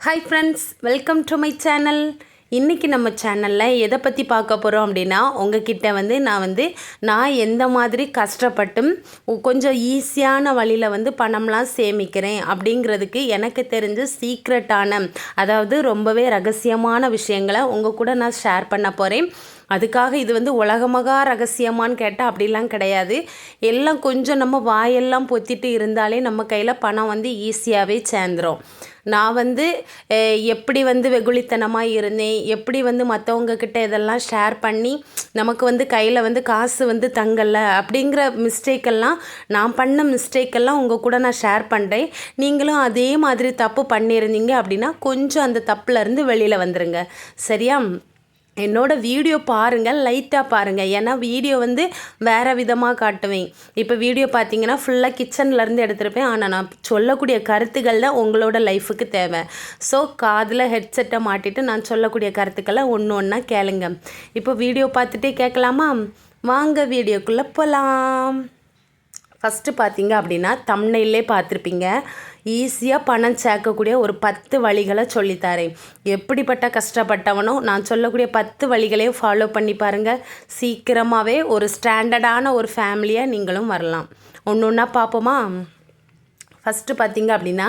Hi friends welcome to my channel இன்றைக்கி நம்ம சேனலில் எதை பற்றி பார்க்க போகிறோம் அப்படின்னா உங்ககிட்ட வந்து நான் வந்து நான் எந்த மாதிரி கஷ்டப்பட்டும் கொஞ்சம் ஈஸியான வழியில் வந்து பணம்லாம் சேமிக்கிறேன் அப்படிங்கிறதுக்கு எனக்கு தெரிஞ்ச சீக்ரெட்டான அதாவது ரொம்பவே ரகசியமான விஷயங்களை உங்கள் கூட நான் ஷேர் பண்ண போகிறேன் அதுக்காக இது வந்து உலகமகா ரகசியமான்னு கேட்டால் அப்படிலாம் கிடையாது. எல்லாம் கொஞ்சம் நம்ம வாயெல்லாம் பொத்திட்டு இருந்தாலே நம்ம கையில் பணம் வந்து ஈஸியாகவே சேர்ந்துரும். நான் வந்து எப்படி வந்து வெகுளித்தனமாக இருந்தேன் எப்படி வந்து மற்றவங்கக்கிட்ட இதெல்லாம் ஷேர் பண்ணி நமக்கு வந்து கையில் வந்து காசு வந்து தங்கலை அப்படிங்கிற மிஸ்டேக்கெல்லாம் நான் பண்ண மிஸ்டேக்கெல்லாம் உங்கள் கூட நான் ஷேர் பண்ணுறேன் நீங்களும் அதே மாதிரி தப்பு பண்ணியிருந்தீங்க அப்படின்னா கொஞ்சம் அந்த தப்புலேருந்து வெளியில் வந்துடுங்க சரியா? என்னோடய வீடியோ பாருங்கள் லைட்டாக பாருங்கள் ஏன்னா வீடியோ வந்து வேறு விதமாக காட்டுவேன். இப்போ வீடியோ பார்த்தீங்கன்னா ஃபுல்லாக கிச்சன்லேருந்து எடுத்திருப்பேன். ஆனால் நான் சொல்லக்கூடிய கருத்துக்கள் தான் உங்களோட லைஃபுக்கு தேவை. ஸோ காதில் ஹெட்செட்டை மாட்டிட்டு நான் சொல்லக்கூடிய கருத்துக்களை ஒன்று ஒன்றா கேளுங்க. இப்போ வீடியோ பார்த்துட்டே கேட்கலாமா? வாங்க வீடியோக்குள்ளே போகலாம் ஃபஸ்ட்டு பார்த்தீங்க அப்படின்னா தம்னையிலே பார்த்துருப்பீங்க. ஈஸியாக பணம் சேர்க்கக்கூடிய ஒரு பத்து வழிகளை சொல்லித்தரேன் எப்படிப்பட்ட கஷ்டப்பட்டவனோ நான் சொல்லக்கூடிய பத்து வழிகளையும் ஃபாலோ பண்ணி பாருங்கள் சீக்கிரமாகவே ஒரு ஸ்டாண்டர்டான ஒரு ஃபேமிலியாக நீங்களும் வரலாம். ஒன்று ஒன்றா பார்ப்போமா? ஃபஸ்ட்டு பார்த்தீங்க அப்படின்னா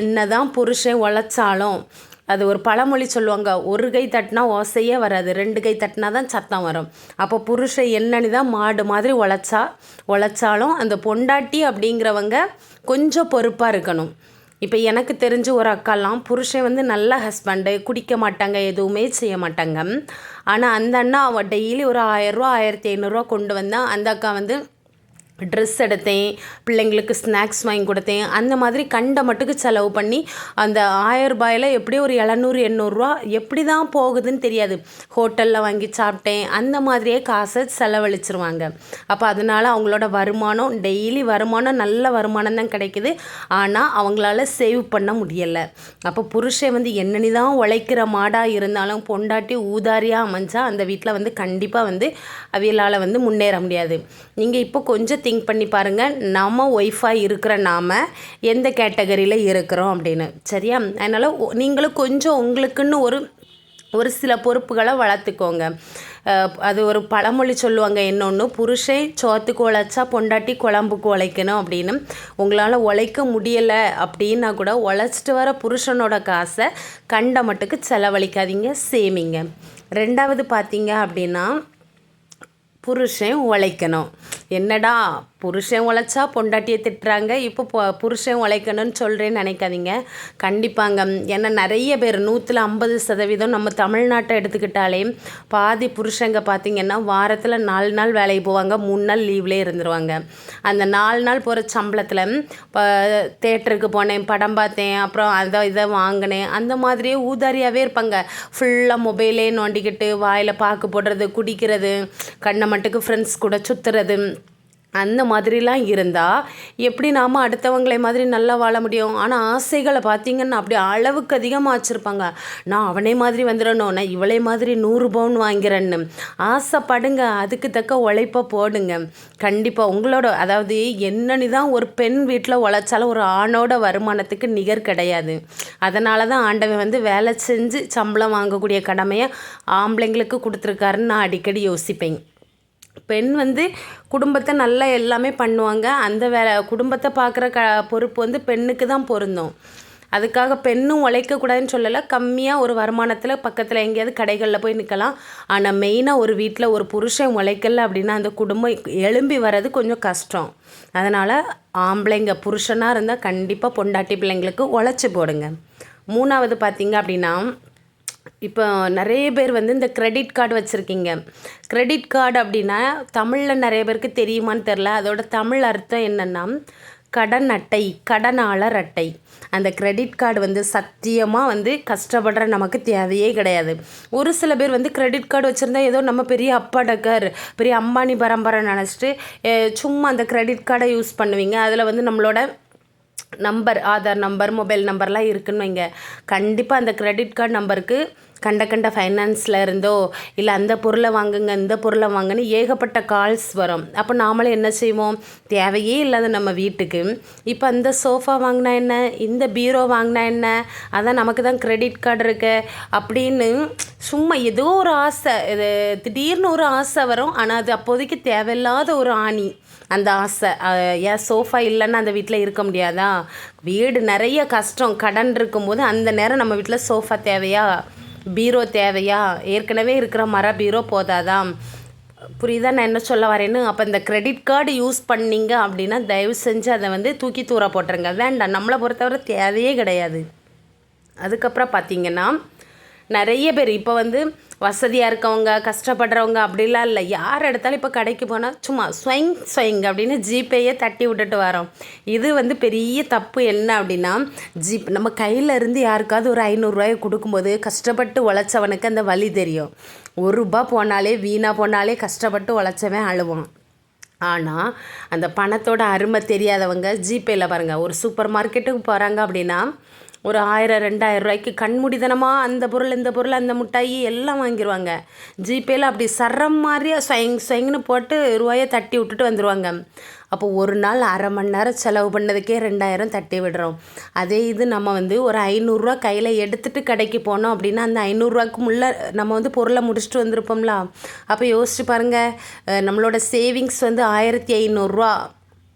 என்ன தான் புருஷன் உழைச்சாலும் அது ஒரு பழமொழி சொல்லுவாங்க ஒரு கை தட்டினா ஓசையே வராது ரெண்டு கை தட்டினா தான் சத்தம் வரும். அப்போ புருஷன் என்னன்னு தான் மாடு மாதிரி உழைச்சா உழைச்சாலும் அந்த பொண்டாட்டி அப்படிங்கிறவங்க கொஞ்சம் பொறுப்பாக இருக்கணும். இப்போ எனக்கு தெரிஞ்ச ஒரு அக்காலாம் புருஷன் வந்து நல்ல ஹஸ்பண்டு குடிக்க மாட்டாங்க எதுவுமே செய்ய மாட்டாங்க. ஆனால் அந்த அண்ணா அவள் டெய்லி ஒரு ஆயிரரூவா ஆயிரத்தி ஐநூறுரூவா கொண்டு வந்தால் அந்த அக்கா வந்து ட்ரெஸ் எடுத்தேன் பிள்ளைங்களுக்கு ஸ்நாக்ஸ் வாங்கி கொடுத்தேன். அந்த மாதிரி கண்ட மட்டுக்கு செலவு பண்ணி அந்த ஆயிரம் ரூபாயில் எப்படியும் ஒரு எழுநூறு எண்ணூறுரூவா எப்படி தான் போகுதுன்னு தெரியாது. ஹோட்டலில் வாங்கி சாப்பிட்டேன். அந்த மாதிரியே காசை செலவழிச்சிருவாங்க. அப்போ அதனால அவங்களோட வருமானம் டெய்லி வருமானம் நல்ல வருமானம் தான் கிடைக்குது. ஆனால் அவங்களால சேவ் பண்ண முடியலை. அப்போ புருஷன் வந்து என்னனி தான் உழைக்கிற மாடாக இருந்தாலும் பொண்டாட்டி ஊதாரியாக அமைஞ்சால் அந்த வீட்டில் வந்து கண்டிப்பாக வந்து அவியலால் வந்து முன்னேற முடியாது. நீங்கள் இப்போ கொஞ்சம் திங்க் பண்ணி பாருங்கள் நம்ம ஒய்ஃபாக இருக்கிற நாம் எந்த கேட்டகரியில் இருக்கிறோம் அப்படின்னு. சரியா? அதனால் ஒ- நீங்களும் கொஞ்சம் உங்களுக்குன்னு ஒரு ஒரு சில பொறுப்புகளை வளர்த்துக்கோங்க. அது ஒரு பழமொழி சொல்லுவாங்க. இன்னொன்று புருஷன் சோத்துக்கு உழைச்சா பொண்டாட்டி குழம்புக்கு உழைக்கணும் அப்படின்னு. உங்களால் உழைக்க முடியலை அப்படின்னா கூட உழைச்சிட்டு வர புருஷனோட காசை கண்ட மட்டுக்கு செலவழிக்காதீங்க சேமிங்க. ரெண்டாவது பார்த்தீங்க அப்படின்னா புருஷன் உழைக்கணும். என்னடா புருஷன் உழைச்சா பொண்டாட்டியை திட்டுறாங்க. இப்போ பொ- புருஷன் உழைக்கணும்னு சொல்கிறேன்னு நினைக்காதீங்க. கண்டிப்பாங்க. ஏன்னா நிறைய பேர் நூற்றில் ஐம்பது சதவீதம் நம்ம தமிழ்நாட்டை எடுத்துக்கிட்டாலே பாதி புருஷங்க பார்த்திங்கன்னா வாரத்தில் நாலு நாள் வேலைக்கு போவாங்க மூணு நாள் லீவ்லேயே இருந்துருவாங்க. அந்த நாலு நாள் போகிற சம்பளத்தில் இப்போ தேட்டருக்கு போனேன் படம் பார்த்தேன் அப்புறம் அதை இதை வாங்கினேன். அந்த மாதிரியே ஊதாரியாகவே இருப்பாங்க. ஃபுல்லாக மொபைலே நோண்டிக்கிட்டு வாயில் பாக்கு போடுறது குடிக்கிறது கண்ணை மட்டுக்கு ஃப்ரெண்ட்ஸ் கூட சுற்றுறது அந்த மாதிரிலாம் இருந்தால் எப்படி நாம் அடுத்தவங்களை மாதிரி நல்லா வாழ முடியும்? ஆனால் ஆசைகளை பார்த்தீங்கன்னா அப்படி அளவுக்கு அதிகமாக வச்சுருப்பாங்க. நான் அவனே மாதிரி வந்துடணும். நான் இவளே மாதிரி நூறு பவுன் வாங்கிறேன்னு. ஆசைப்படுங்க. அதுக்கு தக்க உழைப்பை போடுங்க. கண்டிப்பாக உங்களோட அதாவது என்னன்னு தான் ஒரு பெண் வீட்டில் உழைச்சாலும் ஒரு ஆணோட வருமானத்துக்கு நிகர் கிடையாது. அதனால தான் ஆண்டவன் வந்து வேலை செஞ்சு சம்பளம் வாங்கக்கூடிய கடமையை ஆம்பளைங்களுக்கு கொடுத்துருக்காருன்னு நான் அடிக்கடி யோசிப்பேன். பெண் வந்து குடும்பத்தை நல்லா எல்லாமே பண்ணுவாங்க. அந்த வேலை குடும்பத்தை பார்க்குற க பொறுப்பு வந்து பெண்ணுக்கு தான் பொருந்தும். அதுக்காக பெண்ணும் உழைக்கக்கூடாதுன்னு சொல்லலை கம்மியாக ஒரு வருமானத்தில் பக்கத்தில் எங்கேயாவது கடைகளில் போய் நிற்கலாம் ஆனால் மெயினாக ஒரு வீட்டில் ஒரு புருஷன் உழைக்கல அப்படின்னா அந்த குடும்பம் எழும்பி வர்றது கொஞ்சம் கஷ்டம். அதனால் ஆம்பளைங்க புருஷனாக இருந்தால் கண்டிப்பாக பொண்டாட்டி பிள்ளைங்களுக்கு உழைச்சி போடுங்க. மூணாவது பார்த்தீங்க அப்படின்னா இப்போ நிறைய பேர் வந்து இந்த கிரெடிட் கார்டு வச்சுருக்கீங்க. கிரெடிட் கார்டு அப்படின்னா தமிழில் நிறைய பேருக்கு தெரியுமான்னு தெரில அதோட தமிழ் அர்த்தம் என்னென்னா கடன் அட்டை கடனாளர் அட்டை அந்த கிரெடிட் கார்டு வந்து சத்தியமாக வந்து கஷ்டப்படுற நமக்கு தேவையே கிடையாது. ஒரு சில பேர் வந்து கிரெடிட் கார்டு வச்சுருந்தா ஏதோ நம்ம பெரிய அப்பாடக்கர் பெரிய அம்பானி பரம்பரை நினச்சிட்டு சும்மா அந்த கிரெடிட் கார்டை யூஸ் பண்ணுவீங்க. அதில் வந்து நம்மளோட நம்பர் ஆதார் நம்பர் மொபைல் நம்பர்லாம் இருக்குன்னு வைங்க. கண்டிப்பாக அந்த கிரெடிட் கார்டு நம்பருக்கு கண்ட கண்ட ஃபைனான்ஸில் இருந்தோ இல்லை அந்த பொருளை வாங்குங்க இந்த பொருளை வாங்குன்னு ஏகப்பட்ட கால்ஸ் வரும். அப்போ நாமளும் என்ன செய்வோம்? தேவையே இல்லாத நம்ம வீட்டுக்கு இப்போ அந்த சோஃபா வாங்கினா என்ன? இந்த பீரோ வாங்கினா என்ன? அதான் நமக்கு தான் கிரெடிட் கார்டு இருக்கு அப்படின்னு சும்மா ஏதோ ஒரு ஆசை இது திடீர்னு ஒரு ஆசை வரும். ஆனால் அது அப்போதைக்கு தேவையில்லாத ஒரு ஆணி. அந்த ஆசை ஏன் சோஃபா இல்லைன்னா அந்த வீட்டில் இருக்க முடியாதா? வீடு நிறைய கஷ்டம் கடன் இருக்கும்போது அந்த நேரம் நம்ம வீட்டில் சோஃபா தேவையா? பீரோ தேவையா? ஏற்கனவே இருக்கிற மர பீரோ போதாதா? புரியுதா? நான் என்ன சொல்ல வரேன்னு அப்போ இந்த கிரெடிட் கார்டு யூஸ் பண்ணீங்க அப்படின்னா தயவு செஞ்சு அதை வந்து தூக்கி தூர போட்டுருங்க. வேண்டாம் நம்மளை பொறுத்தவரை தேவையே கிடையாது. அதுக்கப்புறம் பார்த்தீங்கன்னா நிறைய பேர் இப்போ வந்து வசதியாக இருக்கவங்க கஷ்டப்படுறவங்க அப்படிலாம் இல்லை. யார் எடுத்தாலும் இப்போ கடைக்கு போனால் சும்மா ஸ்வைங் ஸ்வைங் அப்படின்னு ஜிபேயே தட்டி விட்டுட்டு வரோம். இது வந்து பெரிய தப்பு என்ன அப்படின்னா ஜிப் நம்ம கையில் இருந்து யாருக்காவது ஒரு ஐநூறுரூவாயை கொடுக்கும்போது கஷ்டப்பட்டு உழைச்சவனுக்கு அந்த வழி தெரியும். ஒரு ரூபா போனாலே வீணாக போனாலே கஷ்டப்பட்டு உழைச்சவன் அழுவான். ஆனால் அந்த பணத்தோட அருமை தெரியாதவங்க ஜிபேயில் பாருங்கள் ஒரு சூப்பர் மார்க்கெட்டுக்கு போகிறாங்க அப்படின்னா ஒரு ஆயிரம் ரெண்டாயிரம் ரூபாய்க்கு கண்மூடித்தனமாக அந்த பொருள் இந்த பொருள் அந்த மிட்டாயி எல்லாம் வாங்கிடுவாங்க ஜிபேயில் அப்படி சரம் மாதிரியே ஸ்வயங் ஸ்வயங்னு போட்டு ரூபாயை தட்டி விட்டுட்டு வந்துடுவாங்க அப்போ ஒரு நாள் அரை மணி நேரம் செலவு பண்ணதுக்கே ரெண்டாயிரம் தட்டி விடுறோம். அதே இது நம்ம வந்து ஒரு ஐநூறுரூவா கையில் எடுத்துகிட்டு கடைக்கு போனோம் அப்படின்னா அந்த ஐநூறுரூவாக்கு முள்ள நம்ம வந்து பொருளை முடிச்சுட்டு வந்திருப்போம்ல. அப்போ யோசிச்சு பாருங்கள் நம்மளோட சேவிங்ஸ் வந்து ஆயிரத்தி ஐநூறுரூவா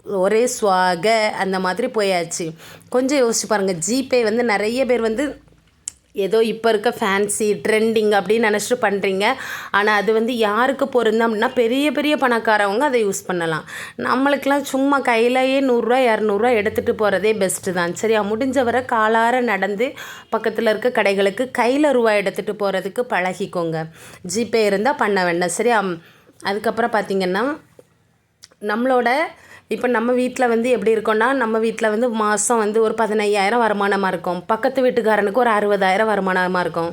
ஒரே சுவாக அந்த மாதிரி போயாச்சு. கொஞ்சம் யோசிச்சு பாருங்கள் ஜிபே வந்து நிறைய பேர் வந்து ஏதோ இப்போ இருக்க ஃபேன்சி ட்ரெண்டிங் அப்படின்னு நினச்சிட்டு பண்ணுறீங்க ஆனால் அது வந்து யாருக்கு பொருந்தோம் அப்படின்னா பெரிய பெரிய பணக்காரவங்க அதை யூஸ் பண்ணலாம். நம்மளுக்கெல்லாம் சும்மா கையிலேயே நூறுரூவா இரநூறுவா எடுத்துகிட்டு போகிறதே பெஸ்ட்டு தான். சரியா? முடிஞ்ச வரை காலார நடந்து பக்கத்தில் இருக்க கடைகளுக்கு கையில் ரூபா எடுத்துகிட்டு போகிறதுக்கு பழகிக்கோங்க. ஜிபே இருந்தால் பண்ண வேண்டாம். சரியா? அதுக்கப்புறம் பார்த்திங்கன்னா நம்மளோட இப்போ நம்ம வீட்டில் வந்து எப்படி இருக்கோம்னா நம்ம வீட்டில் வந்து மாதம் வந்து ஒரு பதினையாயிரம் வருமானமாக இருக்கும். பக்கத்து வீட்டுக்காரனுக்கு ஒரு அறுபதாயிரம் வருமானமாக இருக்கும்.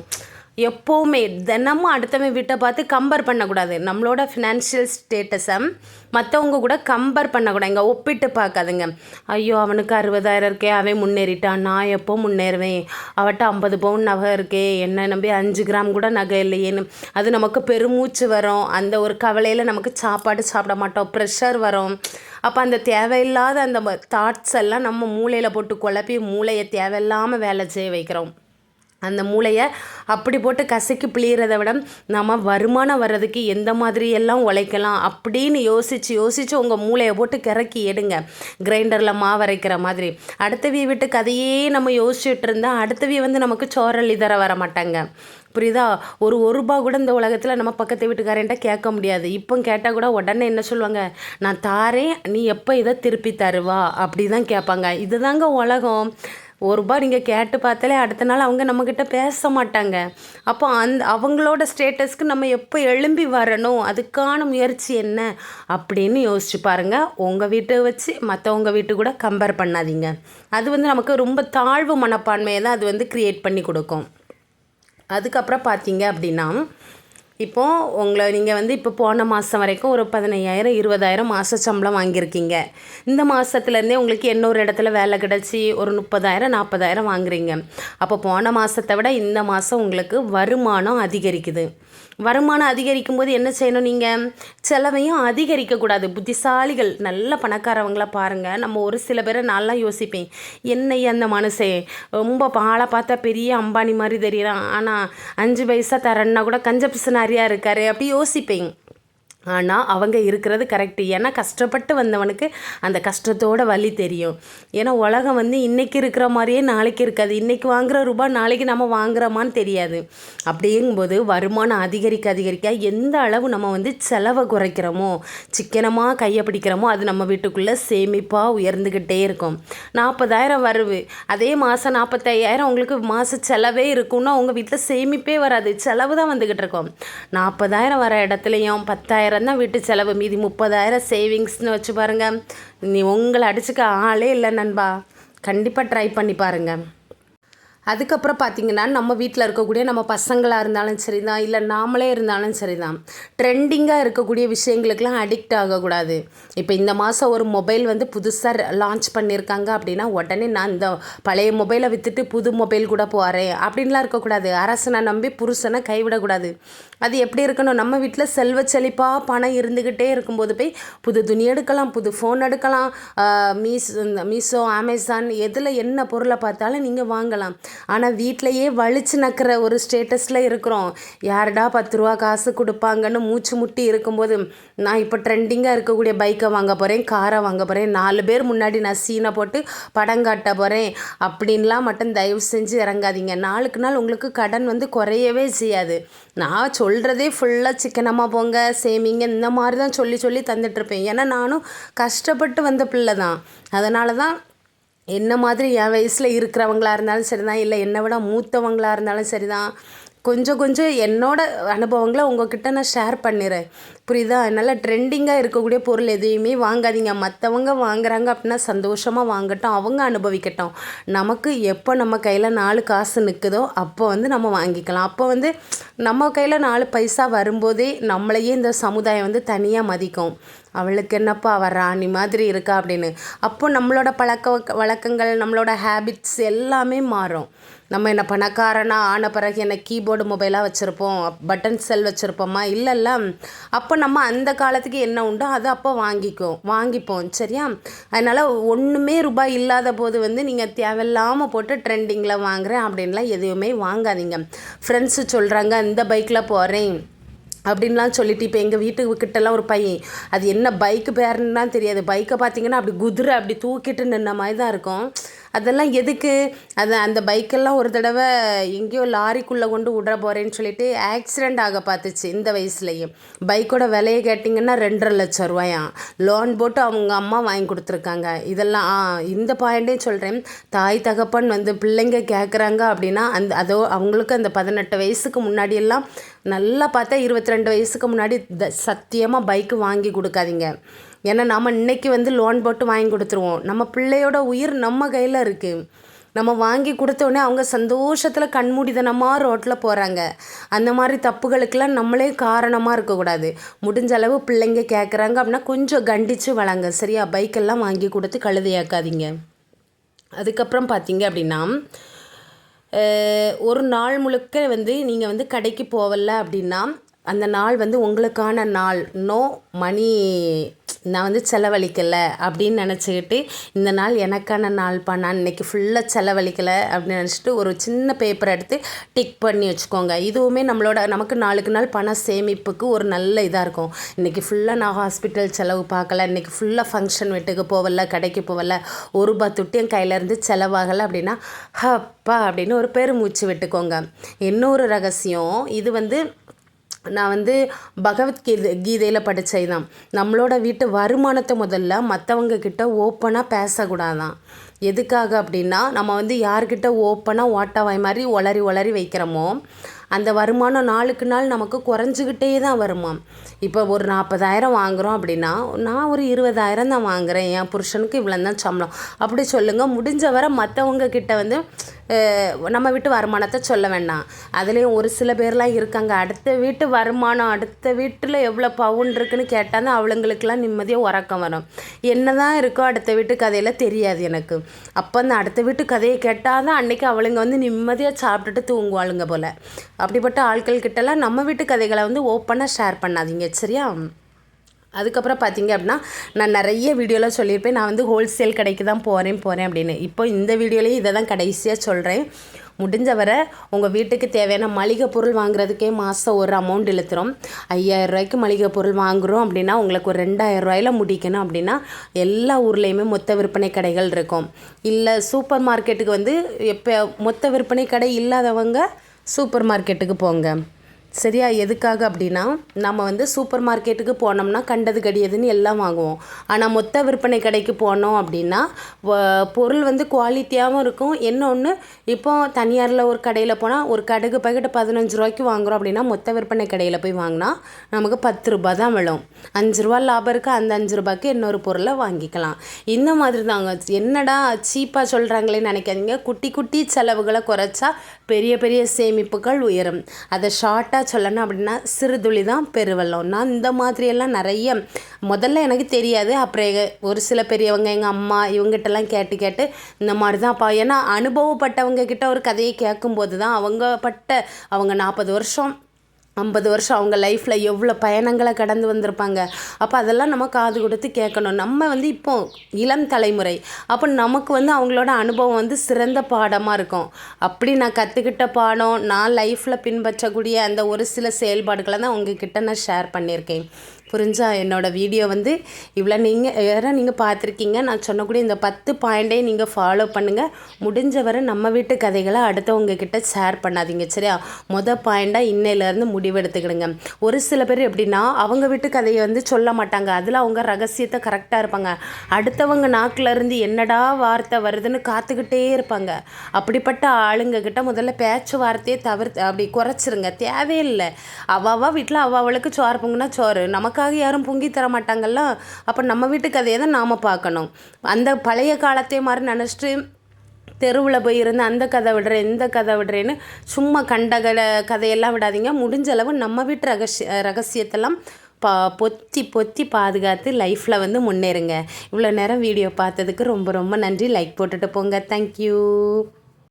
எப்போவுமே தினமும் அடுத்தவன் வீட்டை பார்த்து கம்பேர் பண்ணக்கூடாது. நம்மளோட ஃபினான்ஷியல் ஸ்டேட்டஸை மற்றவங்க கூட கம்பேர் பண்ணக்கூடாது இங்கே ஒப்பிட்டு பார்க்காதுங்க. ஐயோ அவனுக்கு அறுபதாயிரம் இருக்கே அவன் முன்னேறிட்டான். நான் எப்போ முன்னேறுவேன்? அவட்ட ஐம்பது பவுன் நகை இருக்கே. என்ன நம்பி அஞ்சு கிராம் கூட நகை இல்லையேன்னு. அது நமக்கு பெருமூச்சு வரும். அந்த ஒரு கவலையில் நமக்கு சாப்பாடு சாப்பிட மாட்டோம். ப்ரெஷர் வரும். அப்போ அந்த தேவையில்லாத அந்த தாட்ஸ் எல்லாம் நம்ம மூளையில் போட்டு குழப்பி மூளையை தேவையில்லாமல் வேலை செய்ய வைக்கிறோம். அந்த மூளையை அப்படி போட்டு கசக்கி பிழியறதை விட நம்ம வருமானம் வர்றதுக்கு எந்த மாதிரி எல்லாம் உழைக்கலாம் அப்படின்னு யோசித்து யோசித்து உங்கள் மூளையை போட்டு கிறக்கி எடுங்க. கிரைண்டரில் மாவரைக்கிற மாதிரி மாதிரி. வீ விட்டு கதையே நம்ம யோசிச்சுட்டு இருந்தால் அடுத்தவிய வந்து நமக்கு சோரல் இதர வர மாட்டாங்க. புரியுதா? ஒரு ஒரு ரூபா கூட இந்த உலகத்தில் நம்ம பக்கத்து வீட்டுக்காரன்ட்ட கேட்க முடியாது. இப்போ கேட்டால் கூட உடனே என்ன சொல்லுவாங்க? நான் தாரேன் நீ எப்போ இதை திருப்பி தருவா? அப்படி தான் கேட்பாங்க. இதுதாங்க உலகம். ஒரு ரூபா நீங்கள் கேட்டு பார்த்தாலே அடுத்த நாள் அவங்க நம்மக்கிட்ட பேச மாட்டாங்க. அப்போ அந்த அவங்களோட ஸ்டேட்டஸ்க்கு நம்ம எப்போ எழும்பி வரணும்? அதுக்கான முயற்சி என்ன? அப்படின்னு யோசிச்சு பாருங்கள் உங்கள் வீட்டை வச்சு மற்றவங்க வீட்டு கூட கம்பேர் பண்ணாதீங்க. அது வந்து நமக்கு ரொம்ப தாழ்வு மனப்பான்மையை தான் அது வந்து க்ரியேட் பண்ணி கொடுக்கும். அதுக்கப்புறம் பார்த்தீங்க அப்படின்னா இப்போது உங்களை நீங்கள் வந்து இப்போ போன மாதம் வரைக்கும் ஒரு பதினையாயிரம் இருபதாயிரம் மாத சம்பளம் வாங்கியிருக்கீங்க. இந்த மாதத்துலேருந்தே உங்களுக்கு இன்னொரு இடத்துல வேலை கிடச்சி ஒரு முப்பதாயிரம் நாற்பதாயிரம் வாங்குறீங்க. அப்போ போன மாதத்தை விட இந்த மாதம் உங்களுக்கு வருமானம் அதிகரிக்குது. வருமானம் அதிகரிக்கும் போது என்ன செய்யணும் நீங்கள் செலவையும் அதிகரிக்கக்கூடாது. புத்திசாலிகள் நல்ல பணக்காரவங்கள பாருங்கள் நம்ம ஒரு சில பேரை நல்லா யோசிப்பேன். என்னை அந்த மனுஷன் ரொம்ப பாலை பார்த்தா பெரிய அம்பானி மாதிரி தெரியறான். ஆனால் அஞ்சு பைசா தரேன்னா கூட கஞ்ச நிறையா இருக்காரு. அப்படி யோசிப்பேங்க ஆனால் அவங்க இருக்கிறது கரெக்டு ஏன்னா கஷ்டப்பட்டு வந்தவனுக்கு அந்த கஷ்டத்தோட வலி தெரியும். ஏன்னா உலகம் வந்து இன்றைக்கி இருக்கிற மாதிரியே நாளைக்கு இருக்காது. இன்றைக்கி வாங்குகிற ரூபாய் நாளைக்கு நம்ம வாங்குறோமான்னு தெரியாது. அப்படிங்கும்போது வருமானம் அதிகரிக்க அதிகரிக்க எந்த அளவு நம்ம வந்து செலவை குறைக்கிறோமோ சிக்கனமாக கையை பிடிக்கிறோமோ அது நம்ம வீட்டுக்குள்ளே சேமிப்பாக உயர்ந்துக்கிட்டே இருக்கும். நாற்பதாயிரம் வருவு அதே மாதம் நாற்பத்தையாயிரம் உங்களுக்கு மாத செலவே இருக்கும்னா உங்கள் வீட்டில் சேமிப்பே வராது. செலவு தான் வந்துக்கிட்டு இருக்கும். நாற்பதாயிரம் வர இடத்துலையும் பத்தாயிரம் தான் வீட்டு செலவு மீதி முப்பதாயிரம் சேவிங்ஸ்னு வச்சு பாருங்கள் நீ உங்களை அடிச்சுக்க ஆளே இல்லை நண்பா. கண்டிப்பாக ட்ரை பண்ணி பாருங்கள் அதுக்கப்புறம் பார்த்திங்கன்னா நம்ம வீட்டில் இருக்கக்கூடிய நம்ம பசங்களாக இருந்தாலும் சரி தான் இல்லை நாமளே இருந்தாலும் சரி தான் ட்ரெண்டிங்காக இருக்கக்கூடிய விஷயங்களுக்கெலாம் அடிக்ட் ஆகக்கூடாது. இப்போ இந்த மாதம் ஒரு மொபைல் வந்து புதுசாக லான்ச் பண்ணியிருக்காங்க அப்படின்னா உடனே நான் இந்த பழைய மொபைலை விற்றுட்டு புது மொபைல் கூட போகிறேன் அப்படின்லாம் இருக்கக்கூடாது. அரசனை நம்பி புருஷனை கைவிடக்கூடாது. அது எப்படி இருக்கணும்? நம்ம வீட்டில் செல்வ செழிப்பாக பணம் இருந்துக்கிட்டே இருக்கும்போது போய் புது துணி எடுக்கலாம் புது ஃபோன் எடுக்கலாம் மீஸ் மீஷோ அமேசான் எதில் என்ன பொருளை பார்த்தாலும் நீங்கள் வாங்கலாம். ஆனால் வீட்டிலையே வலிச்சு நக்கிற ஒரு ஸ்டேட்டஸில் இருக்கிறோம். யாருடா பத்து ரூபா காசு கொடுப்பாங்கன்னு மூச்சு முட்டி இருக்கும்போது நான் இப்போ ட்ரெண்டிங்காக இருக்கக்கூடிய பைக்கை வாங்க போகிறேன் காரை வாங்க போகிறேன் நாலு பேர் முன்னாடி நான் சீனை போட்டு படம் காட்ட போகிறேன் அப்படின்லாம் மட்டும் தயவு செஞ்சு இறங்காதீங்க. நாளுக்கு நாள் உங்களுக்கு கடன் வந்து குறையவே செய்யாது. நான் சொல்கிறதே ஃபுல்லாக சிக்கனமாக போங்க சேமிங்க இந்த மாதிரி தான் சொல்லி சொல்லி தந்துட்டுருப்பேன். ஏன்னா நானும் கஷ்டப்பட்டு வந்த பிள்ளை தான். அதனால தான் என்ன மாதிரி என் வயசில் இருக்கிறவங்களா இருந்தாலும் சரி தான் இல்லை என்னை விட மூத்தவங்களாக இருந்தாலும் சரி தான் கொஞ்சம் கொஞ்சம் என்னோட அனுபவங்களை உங்ககிட்ட நான் ஷேர் பண்ணிடுறேன் புரியுதா? நல்லா ட்ரெண்டிங்காக இருக்கக்கூடிய பொருள் எதையுமே வாங்காதீங்க. மற்றவங்க வாங்குறாங்க அப்படின்னா சந்தோஷமாக வாங்கட்டும். அவங்க அனுபவிக்கட்டும். நமக்கு எப்போ நம்ம கையில் நாலு காசு நிற்குதோ அப்போ வந்து நம்ம வாங்கிக்கலாம். அப்போ வந்து நம்ம கையில் நாலு பைசா வரும்போதே நம்மளையே இந்த சமுதாயம் வந்து தனியாக மதிக்கும். அவளுக்கு என்னப்பா அவள் ராணி மாதிரி இருக்கா அப்படின்னு. அப்போ நம்மளோட பழக்க வழக்கங்கள் நம்மளோட ஹேபிட்ஸ் எல்லாமே மாறும். நம்ம என்ன பணக்காரனாக ஆன பிறகு என்ன கீபோர்டு மொபைலாக வச்சுருப்போம் பட்டன் செல் வச்சுருப்போமா? இல்லைல்ல அப்போ நம்ம அந்த காலத்துக்கு என்ன உண்டோ அதை அப்போ வாங்கிக்கும் வாங்கிப்போம் சரியா? அதனால் ஒன்றுமே ரூபாய் இல்லாத போது வந்து நீங்கள் தேவையில்லாமல் போட்டு ட்ரெண்டிங்கில் வாங்குறேன் அப்படின்லாம் எதுவுமே வாங்காதீங்க. ஃப்ரெண்ட்ஸு சொல்கிறாங்க இந்த பைக்கில் போகிறேன் அப்படின்லாம் சொல்லிட்டு இப்போ எங்கள் வீட்டுக்கு கிட்டலாம் ஒரு பையன் அது என்ன பைக்கு பேருன்னு தெரியாது. பைக்கை பார்த்தீங்கன்னா அப்படி குதிரை அப்படி தூக்கிட்டு நின்ன மாதிரி தான் இருக்கும். அதெல்லாம் எதுக்கு? அது அந்த பைக்கெல்லாம் ஒரு தடவை எங்கேயோ லாரிக்குள்ளே கொண்டு விட போகிறேன்னு சொல்லிட்டு ஆக்சிடெண்ட் ஆக பார்த்துச்சு இந்த வயசுலேயும் பைக்கோட விலையை கேட்டிங்கன்னா ரெண்டரை லட்சம் ரூபாயாம் லோன் போட்டு அவங்க அம்மா வாங்கி கொடுத்துருக்காங்க. இதெல்லாம் இந்த பாயிண்டே சொல்கிறேன் தாய் தகப்பன் வந்து பிள்ளைங்க கேட்குறாங்க அப்படின்னா அந்த அதோ அவங்களுக்கு அந்த பதினெட்டு வயசுக்கு முன்னாடியெல்லாம் நல்லா பார்த்தா இருபத்தி ரெண்டு வயசுக்கு முன்னாடி த சத்தியமாக பைக்கு வாங்கி கொடுக்காதீங்க. ஏன்னா நம்ம இன்றைக்கி வந்து லோன் போட்டு வாங்கி கொடுத்துருவோம். நம்ம பிள்ளையோட உயிர் நம்ம கையில் இருக்குது நம்ம வாங்கி கொடுத்தோடனே அவங்க சந்தோஷத்தில் கண்மூடிதனமாக ரோட்டில் போகிறாங்க அந்த மாதிரி தப்புகளுக்கெல்லாம் நம்மளே காரணமாக இருக்கக்கூடாது. முடிஞ்ச அளவு பிள்ளைங்க கேட்குறாங்க அப்படின்னா கொஞ்சம் கண்டித்து வளங்க. சரியா? பைக்கெல்லாம் வாங்கி கொடுத்து கழுதையாக்காதீங்க. அதுக்கப்புறம் பார்த்தீங்க அப்படின்னா ஒரு நாள் முழுக்க வந்து நீங்கள் வந்து கடைக்கு போகல அப்படின்னா அந்த நாள் வந்து உங்களுக்கான நாள். நோ மணி நான் வந்து செலவழிக்கலை அப்படின்னு நினச்சிக்கிட்டு இந்த நாள் எனக்கான நாள்ப்பா நான் இன்றைக்கி ஃபுல்லாக செலவழிக்கலை அப்படின்னு நினச்சிட்டு ஒரு சின்ன பேப்பர் எடுத்து டிக் பண்ணி வச்சுக்கோங்க. இதுவுமே நம்மளோட நமக்கு நாளுக்கு நாள் பண சேமிப்புக்கு ஒரு நல்ல இதாக இருக்கும். இன்றைக்கி ஃபுல்லாக நான் ஹாஸ்பிட்டல் செலவு பார்க்கல இன்றைக்கி ஃபுல்லாக ஃபங்க்ஷன் வீட்டுக்கு போகல கடைக்கு போகல ஒரு ரூபா தொட்டி என் கையிலேருந்து செலவாகலை அப்படின்னா ஹப்பா அப்படின்னு ஒரு பெருமூச்சு விட்டுக்கோங்க. இன்னொரு ரகசியம் இது வந்து நான் வந்து பகவத்கீதை கீதையில் படித்தது தான் நம்மளோட வீட்டு வருமானத்தை முதல்ல மற்றவங்க கிட்ட ஓப்பனாக பேசக்கூடாதான். எதுக்காக அப்படின்னா நம்ம வந்து யார்கிட்ட ஓப்பனாக ஓட்டவாய் மாதிரி ஒளரி ஒளரி வைக்கிறோமோ அந்த வருமானம் நாளுக்கு நாள் நமக்கு குறைஞ்சிக்கிட்டே தான் வருமா? இப்போ ஒரு நாற்பதாயிரம் வாங்குகிறோம் அப்படின்னா நான் ஒரு இருபதாயிரம் தான் வாங்குகிறேன் என் புருஷனுக்கு இவ்வளோ தான் சம்பளம். அப்படி சொல்லுங்கள் முடிஞ்ச வரை மற்றவங்க கிட்ட வந்து நம்ம வீட்டு வருமானத்தை சொல்ல வேண்டாம். அதுலேயும் ஒரு சில பேர்லாம் இருக்காங்க அடுத்த வீட்டு வருமானம் அடுத்த வீட்டில் எவ்வளோ பவுன் இருக்குன்னு கேட்டால் தான் அவளுங்களுக்கெல்லாம் நிம்மதியாக உறக்கம் வரும். என்ன தான் இருக்கோ அடுத்த வீட்டு கதையில் தெரியாது எனக்கு. அப்போ அந்த அடுத்த வீட்டு கதையை கேட்டால் தான் அன்றைக்கி அவளுங்க வந்து நிம்மதியாக சாப்பிட்டுட்டு தூங்குவாளுங்க போல். அப்படிப்பட்ட ஆட்கள் கிட்டலாம் நம்ம வீட்டு கதைகளை வந்து ஓப்பனாக ஷேர் பண்ணாதீங்க சரியா? அதுக்கப்புறம் பார்த்தீங்க அப்படின்னா நான் நிறைய வீடியோவில் சொல்லியிருப்பேன். நான் வந்து ஹோல்சேல் கடைக்கு தான் போகிறேன் போகிறேன் அப்படின்னு. இப்போ இந்த வீடியோலேயும் இதை தான் கடைசியாக சொல்கிறேன் முடிஞ்ச வரை உங்கள் வீட்டுக்கு தேவையான மளிகை பொருள் வாங்குறதுக்கே மாதம் ஒரு அமௌண்ட் இழுத்துறோம் ஐயாயிரம் ரூபாய்க்கு மளிகை பொருள் வாங்குகிறோம் அப்படின்னா உங்களுக்கு ஒரு ரெண்டாயிரம் ரூபாயில் முடிக்கணும் அப்படின்னா எல்லா ஊர்லேயுமே மொத்த விற்பனை கடைகள் இருக்கும். இல்லை சூப்பர் மார்க்கெட்டுக்கு வந்து எப்போ மொத்த விற்பனை கடை இல்லாதவங்க சூப்பர் மார்க்கெட்டுக்கு போங்க. சரியா எதுக்காக அப்படின்னா நம்ம வந்து சூப்பர் மார்க்கெட்டுக்கு போனோம்னா கண்டது கடியதுன்னு எல்லாம் வாங்குவோம். ஆனால் மொத்த விற்பனை கடைக்கு போனோம் அப்படின்னா பொருள் வந்து குவாலிட்டியாகவும் இருக்கும். இன்னொன்று இப்போ தனியாரில் ஒரு கடையில் போனால் ஒரு கடுகு பக்கெட்டு பதினஞ்சு ரூபாய்க்கு வாங்குறோம் அப்படின்னா மொத்த விற்பனை கடையில் போய் வாங்கினா நமக்கு பத்து ரூபா தான் விழும். அஞ்சு ரூபா லாபம் இருக்குது அந்த அஞ்சு ரூபாய்க்கு இன்னொரு பொருளை வாங்கிக்கலாம். இந்த மாதிரி தாங்க. என்னடா சீப்பாக சொல்கிறாங்களேன்னு நினைக்காதீங்க. குட்டி குட்டி செலவுகளை குறைச்சா பெரிய பெரிய சேமிப்புகள் உயரும். அதை ஷார்ட்டாக சொல்லணும் அப்படின்னா சிறுதுளி தான் பெருவெள்ளம். நான் இந்த மாதிரியெல்லாம் நிறைய முதல்ல எனக்கு தெரியாது. அப்புறம் ஒரு சில பெரியவங்க எங்கள் அம்மா இவங்ககிட்டலாம் கேட்டு கேட்டு இந்த மாதிரி தான்ப்பா ஏன்னா அனுபவப்பட்டவங்க கிட்ட ஒரு கதையை கேட்கும்போது தான் அவங்க பட்ட அவங்க நாற்பது வருஷம் ஐம்பது வருஷம் அவங்க லைஃப்பில் எவ்வளோ பயணங்களை கடந்து வந்திருப்பாங்க. அப்போ அதெல்லாம் நம்ம காது கொடுத்து கேட்கணும். நம்ம வந்து இப்போ இளம் தலைமுறை. அப்போ நமக்கு வந்து அவங்களோட அனுபவம் வந்து சிறந்த பாடமாக இருக்கும். அப்படி நான் கற்றுக்கிட்ட பாடம் நான் லைஃப்பில் பின்பற்றக்கூடிய அந்த ஒரு சில செயல்பாடுகளை தான் உங்ககிட்ட நான் ஷேர் பண்ணியிருக்கேன். புரிஞ்சா என்னோடய வீடியோ வந்து இவ்வளோ நீங்கள் யாராக நீங்கள் பார்த்துருக்கீங்க. நான் சொன்னக்கூடிய இந்த பத்து பாயிண்ட்டையும் நீங்கள் ஃபாலோ பண்ணுங்கள் முடிஞ்ச வரை நம்ம வீட்டு கதைகளை அடுத்தவங்க கிட்ட ஷேர் பண்ணாதீங்க சரியா? மொதல் பாயிண்ட்டாக இன்னையிலேருந்து முடிவெடுத்துக்கிடுங்க ஒரு சில பேர் எப்படின்னா அவங்க வீட்டு கதையை வந்து சொல்ல மாட்டாங்க. அதில் அவங்க ரகசியத்தை கரெக்டாக இருப்பாங்க. அடுத்தவங்க நாக்கில் இருந்து என்னடா வார்த்தை வருதுன்னு காத்துக்கிட்டே இருப்பாங்க. அப்படிப்பட்ட ஆளுங்க கிட்ட முதல்ல பேச்சு வார்த்தையை தவிர்த்து அப்படி குறைச்சிருங்க. தேவையில்லை. அவாவா வீட்டில் அவளுக்கு சோறு பொங்குனா சோறு. நமக்கு நமக்காக யாரும் பொங்கி தர மாட்டாங்கல்ல? அப்போ நம்ம வீட்டு கதையை தான் நாம் பார்க்கணும். அந்த பழைய காலத்தை மாதிரி நினச்சிட்டு தெருவில் போய் இருந்து அந்த கதை விடுறேன் இந்த கதை விடுறேன்னு சும்மா கண்ட கதையெல்லாம் விடாதீங்க. முடிஞ்ச அளவு நம்ம வீட்டு ரகசிய ரகசியத்தெல்லாம் பா பொத்தி பொத்தி பாதுகாத்து லைஃப்பில் வந்து முன்னேறுங்க. இவ்வளோ நேரம் வீடியோ பார்த்ததுக்கு ரொம்ப ரொம்ப நன்றி. லைக் போட்டுட்டு போங்க. தேங்க்யூ